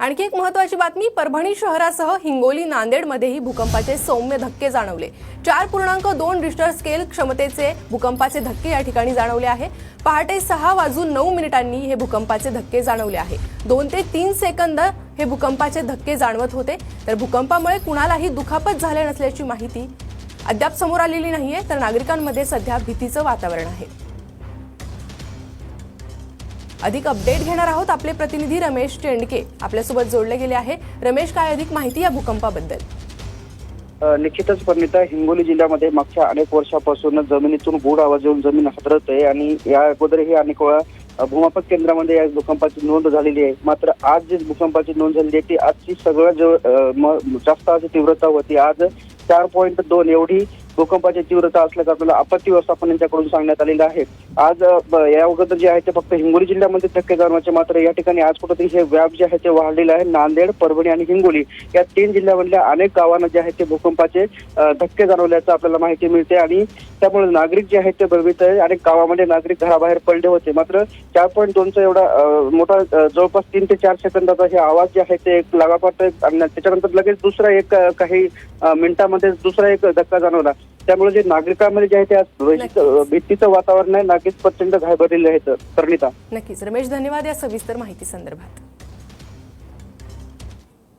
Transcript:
आणखी एक महत्वाची बातमी परभणी शहरासह हिंगोली नांदेडमध्येही भूकंपाचे सौम्य धक्के जाणवले. चार पूर्णांक दोन रिस्टर स्केल क्षमतेचे भूकंपाचे धक्के या ठिकाणी जाणवले आहे. पहाटे सहा वाजून नऊ मिनिटांनी हे भूकंपाचे धक्के जाणवले आहे. दोन ते तीन सेकंद हे भूकंपाचे धक्के जाणवत होते. तर भूकंपामुळे कुणालाही दुखापत झाले नसल्याची माहिती अद्याप समोर आलेली नाहीये तर नागरिकांमध्ये सध्या भीतीचं वातावरण आहे. अधिक अपडेट घेणार आहोत आपले प्रतिनिधी रमेश चेंडके आपल्यासोबत जोडले गेले आहे. रमेश काय अधिक माहिती या भूकंपाबद्दल? निश्चितच परिणिता हिंगोली जिल्ह्यामध्ये मागच्या अनेक वर्षापासून जमिनीतून गुढ आवाज येऊन जमीन हादरत आहे आणि या अगोदरही अनेक वेळा भूमापक केंद्रामध्ये या भूकंपाची नोंद झालेली आहे. मात्र आज जी भूकंपाची नोंद झालेली आहे ती आजची सगळं जास्त आज तीव्रता होती. आज चार पॉईंट दोन एवढी भूकंपाची तीव्रता असल्याचं आपल्याला आपत्ती व्यवस्थापन यांच्याकडून सांगण्यात आलेलं आहे. आज या अगोदर जे आहे ते फक्त हिंगोली जिल्ह्यामध्ये धक्के जाणवायचे मात्र या ठिकाणी आज कुठेतरी हे व्याप जे आहे ते वाढलेलं आहे. नांदेड परभणी आणि हिंगोली या तीन जिल्ह्यामधल्या अनेक गावांना जे आहे ते भूकंपाचे धक्के जाणवल्याचं आपल्याला माहिती मिळते आणि त्यामुळे नागरिक जे आहेत ते भयभीत आहे अनेक गावामध्ये नागरिक घराबाहेर पडले होते. मात्र चार पॉईंट दोनचा एवढा मोठा जवळपास तीन ते चार सेकंदाचा हे आवाज जे आहे ते एक लगापाट आणि त्याच्यानंतर लगेच दुसरा एक काही अ, मिनिटामध्ये दुसरा एक धक्का जाणवला. त्यामुळे जे नागरिकांमध्ये जे आहे ते आज भीतीचं वातावरण आहे. नागरिक प्रचंड घाबरलेले आहेत परिणिता नक्कीच. रमेश धन्यवाद या सविस्तर माहिती संदर्भात.